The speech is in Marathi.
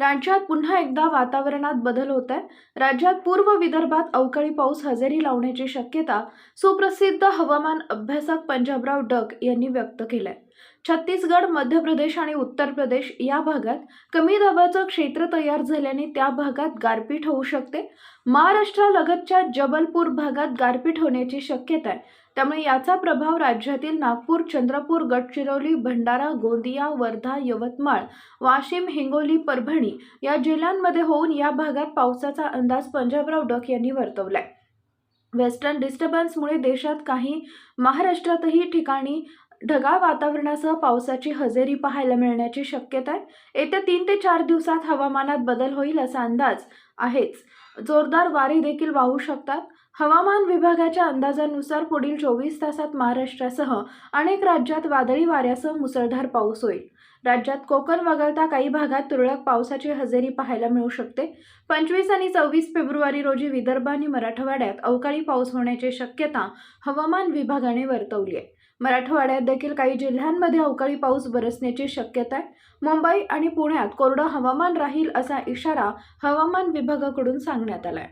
राज्यात पुन्हा एकदा वातावरणात बदल होत आहे. राज्यात पूर्व विदर्भात अवकाळी पाऊस हजेरी लावण्याची शक्यता सुप्रसिद्ध हवामान अभ्यासक पंजाबराव डक यांनी व्यक्त केलाय. छत्तीसगड मध्य प्रदेश आणि उत्तर प्रदेश या भागात कमी दाबाचं क्षेत्र तयार झाल्याने त्या भागात गारपीट होऊ शकते. महाराष्ट्रालगतच्या जबलपूर भागात गारपीट होण्याची शक्यता आहे. त्यामुळे याचा प्रभाव राज्यातील नागपूर चंद्रपूर गडचिरोली भंडारा गोंदिया वर्धा यवतमाळ वाशिम हिंगोली परभणी या जिल्ह्यांमध्ये होऊन या भागात पावसाचा अंदाज पंजाबराव डक यांनी वर्तवलाय. वेस्टर्न डिस्टर्बन्समुळे देशात काही महाराष्ट्रातही ठिकाणी ढगाळ वातावरणासह पावसाची हजेरी पाहायला मिळण्याची शक्यता आहे. येत्या तीन ते चार दिवसात हवामानात बदल होईल असा अंदाज आहेच. जोरदार वारे देखील वाहू शकतात. हवामान विभागाच्या अंदाजानुसार पुढील चोवीस तासात महाराष्ट्रासह अनेक राज्यात वादळी वाऱ्यासह मुसळधार पाऊस होईल. राज्यात कोकण वगळता काही भागात तुरळक पावसाची हजेरी पाहायला मिळू शकते. पंचवीस आणि सव्वीस फेब्रुवारी रोजी विदर्भ आणि मराठवाड्यात अवकाळी पाऊस होण्याची शक्यता हवामान विभागाने वर्तवली आहे. मराठवाड्यात देखील काही जिल्ह्यांमध्ये अवकाळी पाऊस बरसण्याची शक्यता आहे. मुंबई आणि पुण्यात कोरडं हवामान राहील असा इशारा हवामान विभागाकडून सांगण्यात आला आहे